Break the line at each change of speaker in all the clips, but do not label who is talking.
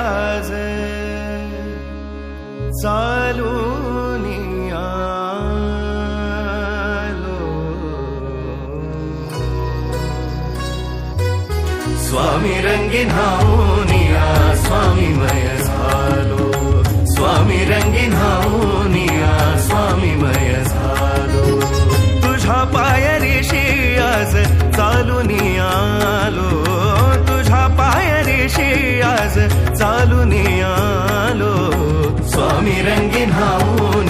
आज चालून स्वामी रंगी धावून स्वामी मय झालो. स्वामी रंगी धावून स्वामी मय झालो. तुझ्या पायरीशी आज चालून आलो. पाशी आज चालून आलो. स्वामी रंगीन हाऊन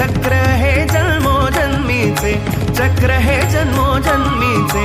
चक्र हे जन्मोजन्मीचे चक्र हे जन्मोजन्मीचे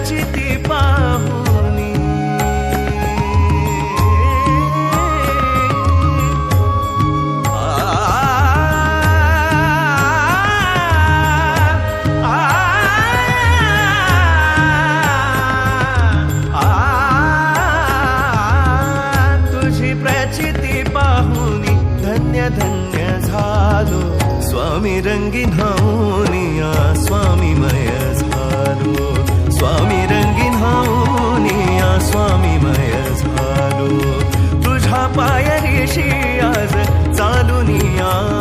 तुझी प्रचिती पाहुनी आ, तुझी प्रचिती पाहुनी धन्य धन्य झालो. स्वामी रंगीन हाऊनिया स्वामीमय झालो. स्वामी रंगीन होऊनी या स्वामीमय झालो. तुझ्या पायरीशी आज चालून या